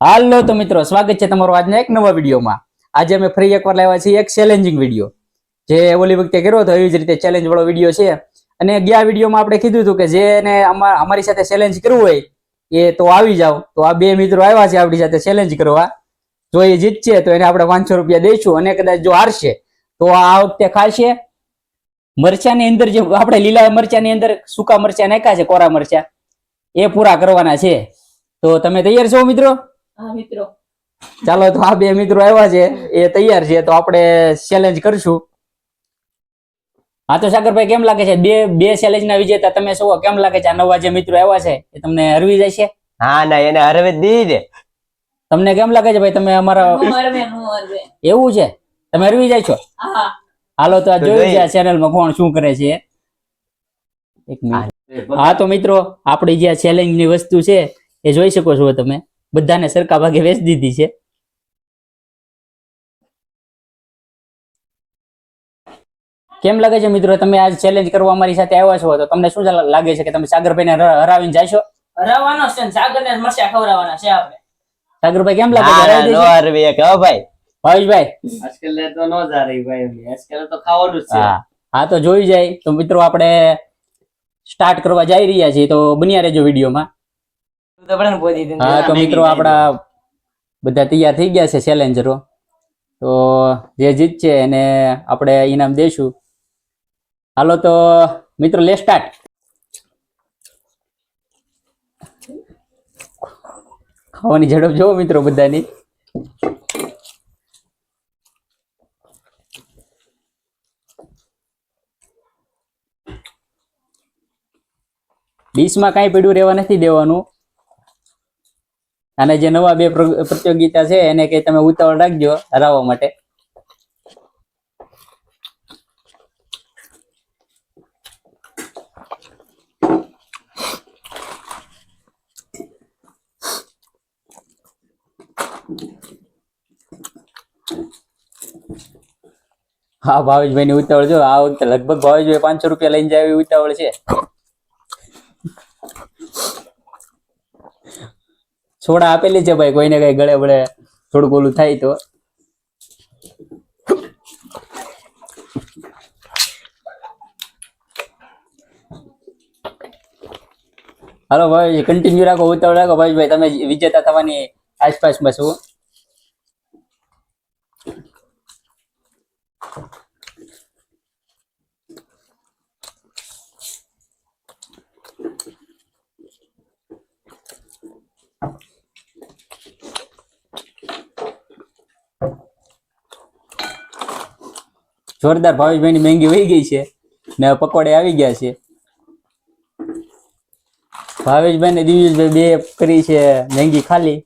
હાલો તો મિત્રો, સ્વાગત છે તમારો આજના એક નવા વિડીયોમાં. આજે અમે ફરી એકવાર લાવ્યા છીએ એક ચેલેન્જિંગ વીડિયો જે ઓલી વખતે કર્યો હતો, એવી જ રીતે ચેલેન્જ વાળો વીડિયો છે. અને ગયા વિડીયોમાં આપણે કીધું હતું કે જેને અમારી સાથે ચેલેન્જ કરવું હોય, એ તો આવી જાવ. તો આ બે મિત્રો આવ્યા છે આપણી સાથે ચેલેન્જ કરવા. જો એ જીતશે, તો એને આપણે પાંચસો રૂપિયા દઈશું અને કદાચ જો હારશે, તો આ વખતે ખાશે. મરચાની અંદર જે, આપણે લીલા મરચાની અંદર સૂકા મરચા નાખ્યા છે, કોરા મરચા, એ પૂરા કરવાના છે. તો તમે તૈયાર છો મિત્રો? હા મિત્રો. ચાલો તો આ બે મિત્રો આવ્યા છે. એ તૈયાર છે તો આપણે ચેલેન્જ કરશું. હા તો સાગરભાઈ કેમ લાગે છે? બે બે ચેલેન્જ ના વિજેતા તમે શું કેમ લાગે છે? આ નવા જે મિત્રો આવ્યા છે એ તમને હરવી જાય છે હા ના એને હરવે દીધી દે તમને કેમ લાગે છે ભાઈ? તમે અમારા એવું છે? તમે હરવી જાય છો? હાલો તો આ જોયું છે જોઈએ. આ ચેનલમાં કોણ શું કરે છે? એક મિનિટ. હા. તો મિત્રો આપણી જે ચેલેન્જની વસ્તુ છે એ જોઈ શકો છો તમે. બધાને સરખા ભાગે વેચી દીધી છે. કેમ લાગે છે મિત્રો તમે આ ચેલેન્જ કરવા અમારી સાથે આવ્યા છો? તો તમને શું લાગે છે કે તમે સાગરભાઈને ને હરાવીને જાશો હરાવવાનો છે ને સાગર ને મરચા ખવડાવવાના છે આપણે. સાગરભાઈ કેમ લાગે છે? હરાવી એક ભાઈ. ભાવેશભાઈ? આજકાલ તો નો જા રહી ભાઈ આજકાલ તો ખાવાનું જ છે. હા. હા તો જોઈ જાય. તો મિત્રો આપણે સ્ટાર્ટ કરવા જઈ રહ્યા છીએ. તો બન્યા રહેજો વિડીયોમાં. તો પહોંચી દીધું હા તો મિત્રો આપણા બધા તૈયાર થઈ ગયા છે ચેલેન્જરો તો જે જીતશે એને આપણે ઇનામ દઈશું હાલો તો મિત્રો લે સ્ટાર્ટ ખાવાની ઝડપ જોવો મિત્રો બધાની. ડીશમાં કાંઈ પડ્યું રહેવા નથી દેવાનું. અને જે નવા બે પ્ર- પ્રતિયોગિતા છે, એને કઈ તમે ઉતાવળ રાખજો હરાવવા માટે. હા ભાવેશભાઈ ની ઉતાવળ જો, આ વખતે લગભગ ભાવેશભાઈ પાંચસો રૂપિયા લઈને જાય એવી ઉતાવળ છે. સોડા આપેલી છે ભાઈ, કોઈને કઈ ગળે બળે થોડુંક ઓલું થાય તો. હાલો ભાઈ કન્ટિન્યુ રાખો, ઉતાવળ રાખો. ભાઈ ભાઈ, તમે વિજેતા થવાની આસપાસમાં છો. જોરદાર ભાવેશભાઈ ની મહેંગી વહી ગઈ છે ને પકોડે આવી ગયા છે. ભાવેશભાઈ ને દિવ્યેશભાઈ બે કરી છે મહેંગી ખાલી.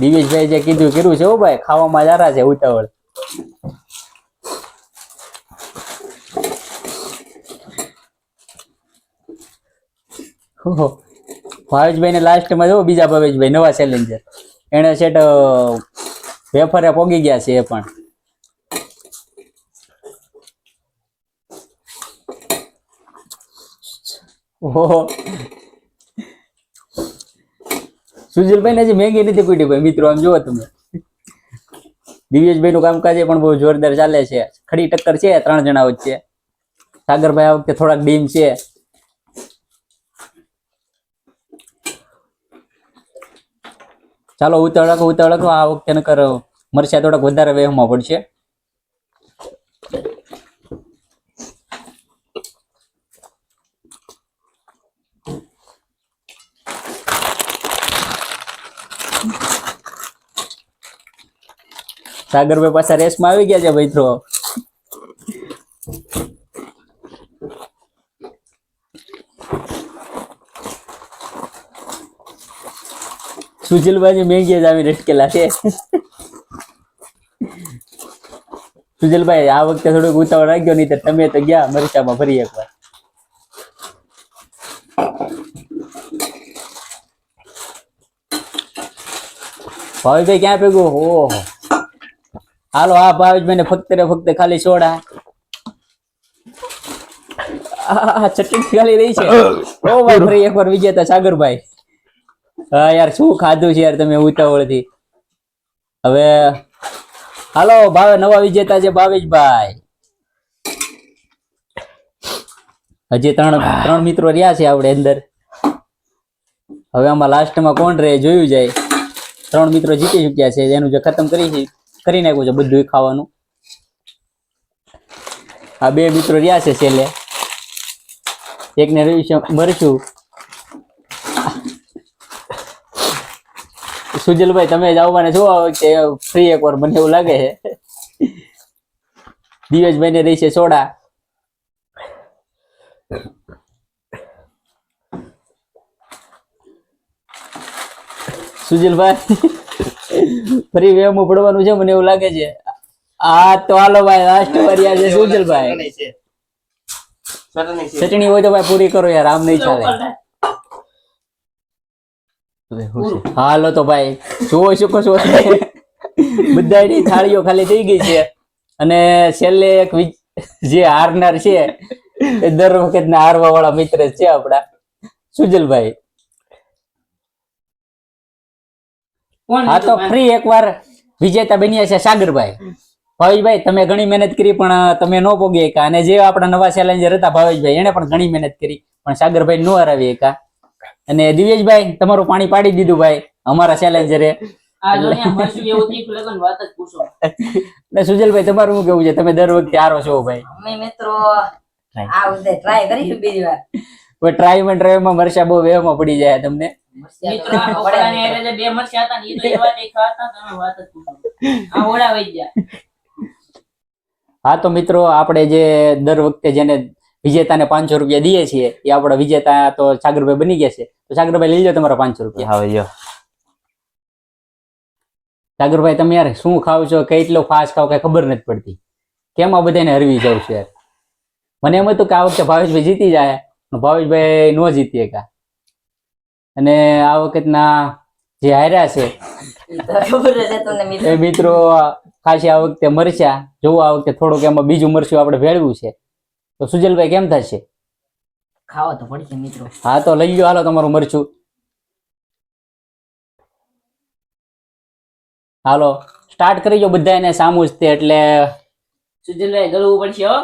દિવ્યેશભાઈ જે કીધું કર્યું છે હો ભાઈ, ખાવામાં સારા છે ઉતાવળ. ભાવેશભાઈ ને લાસ્ટમાં જો બીજા ભાવેશભાઈ નવા ચેલેન્જર એને સેટ વેફરે પોગી ગયા છે એ પણ. ઓહો. સુજલભાઈ ને હજી મેંગી નથી કુટી ભાઈ, મિત્રો, આમ જુઓ તમે. દિવ્યેશભાઈ નું કામકાજ પણ બહુ જોરદાર ચાલે છે. ખડી ટક્કર છે, ત્રણ જણા વચ્ચે. સાગરભાઈ આ વખતે થોડાક ડીમ છે. ચાલો ઉતળક ઉતળક આ વખતે નકર મરચા થોડાક વધારે વેહમાં પડશે. સાગરભાઈ પાછા રેસમાં આવી ગયા છે થ્રો સુજલભાઈ મેંગી જ આવી રટકેલા છે. સુજલભાઈ, આ વખતે થોડુંક ઉતાવળ રાખ્યો નહીં તો તમે તો ગયા મરચામાં ફરી એકવાર. ભાવિભાઈ ક્યાં ભેગું? ઓહો. હાલો આ ભાવેશભાઈ ને ફક્ત ને ફક્ત ખાલી સોડા. ચટણી ખાલી રહી છે. ઓ ભાઈ ફરી એકવાર વિજેતા સાગરભાઈ. હા યાર શું ખાધું છે યાર તમે ઉતાવળથી? હવે હાલો ભાવે નવા વિજેતા છે ભાવેશભાઈ. હજી ત્રણ ત્રણ મિત્રો રહ્યા છે આપણે અંદર. હવે આમાં લાસ્ટમાં કોણ રહે જોયું જાય. ત્રણ મિત્રો જીતી ચુક્યા છે એનું જે ખતમ કરી છે. કરી નાખ્યું છે બધું ખાવાનું. આ બે મિત્રો રહ્યા છે છેલ્લે. એકને છે મરશું સુજલભાઈ, તમે જ આવવાને શું કે ફ્રી એકવાર, મને એવું લાગે છે. દિવેશભાઈ ને રહી છે સોડા. સુજલભાઈ. ફરી વેવમાં પડવાનું છે મને એવું લાગે છે. આ તો હાલો ભાઈ લાસ્ટ વારિયા છે સુજલ ભાઈ ચટણી હોય તો ભાઈ પૂરી કરો યાર આમ નહીં ચાલે. હાલો તો ભાઈ જોવો શકો છો બધાની થાળીઓ ખાલી થઈ ગઈ છે. અને છેલ્લે એક જે હારનાર છે એ દર વખત ના હારવા વાળા મિત્ર છે આપડા. સુજલભાઈ કોણ હા તો? ફ્રી એકવાર વિજેતા બન્યા છે સાગરભાઈ. ભાવેશભાઈ તમે ઘણી મહેનત કરી પણ તમે ન પોગી એકા. અને જે આપણા નવા ચેલેન્જર હતા ભાવેશભાઈ એને પણ ઘણી મહેનત કરી પણ સાગરભાઈ ન હરાવી એકા. અને દિવેશભાઈ તમારું પાણી પાડી દીધું ભાઈ અમારા ચેલેન્જરે સુજલભાઈ તમારું શું કેવું છે? તમે દર વખતે આરો છો ભાઈ. અમે મિત્રો આ ટ્રાય કરીશું બીજી વાર. કોઈ ટ્રાયમાં ટ્રાયમાં મરચા બહુ વેવમાં પડી જાય તમને. મિત્રો આ કપડાની હારે બે મરચાં હતા ને એ તો એવા દેખા હતા તમે વાત જ પૂછો. આ ઓળા વઈ ગયા. હા તો મિત્રો આપણે જે દર વખતે જેને વિજેતાને પાંચસો રૂપિયા દઈએ છીએ એ આપણા વિજેતા તો સાગરભાઈ બની ગયા છે. તો સાગરભાઈ લઈ જાઓ તમારા પાંચસો રૂપિયા. હવે જો સાગરભાઈ તમે યાર શું ખાવ છો? કેટલો ફાસ્ટ ખાવ કઈ ખબર નથી પડતી. કેમ આ બધાને હરવી જાવ છો યાર? મને એમ હતું કે આ વખતે ભાવેશભાઈ જીતી જાય. ભાવેશભાઈ નો જીતી કા અને આ વખતના જે હાર્યા છે એ મિત્રો ખાસી આ વખતે મરચા જોવું આ વખતે થોડુંક એમાં બીજું મરચું આપણે ભેળવ્યું છે. તો સુજલભાઈ કેમ થશે? ખાવા તો પડશે મિત્રો. હા તો લઈ લો હાલો તમારું મરચું. હાલો સ્ટાર્ટ કરી જો બધા એને સામું જ તે એટલે સુજલભાઈ ગળવું પડશે હો.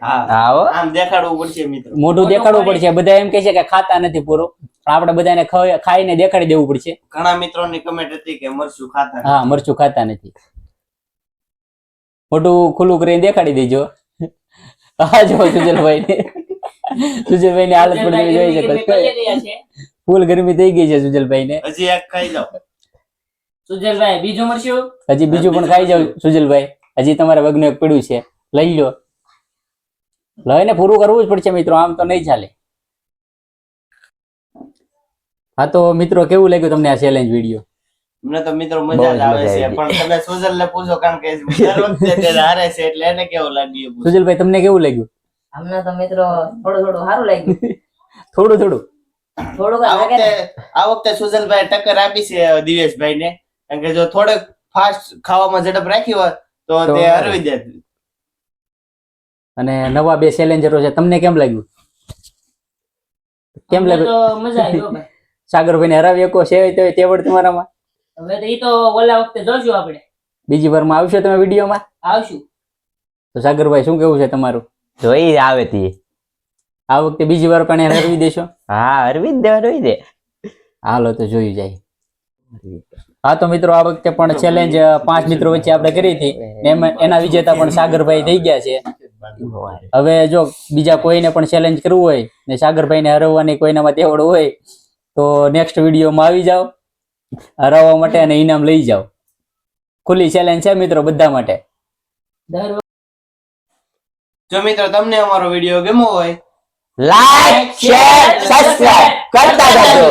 હા. આવો આમ દેખાડવું પડશે મિત્રો. મોઢું દેખાડવું પડશે. બધા એમ કે છે કે ખાતા નથી પૂરો. પણ આપણે બધાને ખાઈને દેખાડી દેવું પડશે. ઘણા મિત્રોની કમેન્ટ હતી કે મરચું ખાતા હા મરચું ખાતા નથી. મોઢું ખુલ્લું કરીને દેખાડી દેજો. હા જો સુજલભાઈ ને સુજલભાઈ ની હાલત પણ તમે જોઈ શકો ફૂલ ગરમી થઈ ગઈ છે સુજલભાઈ ને હજી એક ખાઈ જાઓ. સુજલભાઈ બીજું મરચું? હજી બીજું પણ ખાઈ જાવ સુજલભાઈ. હજી તમારે વગ્ન એક પડ્યું છે. લઈ લો. લઈને પૂરું કરવું જ પડશે મિત્રો આમ તો નહીં ચાલે. હા તો મિત્રો કેવું લાગ્યું તમને આ ચેલેન્જ વીડિયો મને તો મિત્રો મજા જ આવે છે પણ તમે સુજલ ને પૂછો કારણ કે દર વખતે તે હારે છે એટલે એને કેવું લાગ્યું સુજલ ભાઈ તમને કેવું લાગ્યું? અમને તો મિત્રો થોડું થોડું સારું લાગ્યું. થોડું થોડું? થોડુંક આ વખતે આ વખતે સુજલભાઈ ટક્કર આપી છે દિવેશભાઈ ને કારણ કે જો થોડોક ફાસ્ટ ખાવામાં ઝડપ રાખી હોય તો તો હરવી દેત અને નવા બે ચેલેન્જરો છે તમને કેમ લાગ્યું? કેમ લાગ્યું? મજા આવી સાગરભાઈ ને હરાવી શકો છે તો તેવડ તમારામાં? હવે તો ઈ તો ઓલા વખતે જોશું આપણે. બીજી વારમાં આવશો તમે વિડીયોમાં? આવશું. તો સાગરભાઈ શું કેવું છે તમારું? જોઈ આવે તી. આ વખતે બીજી વાર પણ હરવી દેશો? હા અરવિંદ દે હરવી દે. હાલો તો જોઈ જાય. હા તો મિત્રો આ વખતે પણ ચેલેન્જ પાંચ મિત્રો વચ્ચે આપણે કરી હતી. એમાં એના વિજેતા પણ સાગરભાઈ થઈ ગયા છે. હવે જો બીજા કોઈને પણ ચેલેન્જ કરવું હોય ને સાગરભાઈને હરાવવાની કોઈનામાં તેવડ હોય તો નેક્સ્ટ વિડીયોમાં આવી જાઓ હરાવવા માટે અને ઇનામ લઈ જાઓ. ખુલ્લી ચેલેન્જ છે મિત્રો બધા માટે. જો મિત્રો તમને અમારો વીડિયો ગમ્યો હોય લાઈક શેર સબસ્ક્રાઇબ કરતા જજો.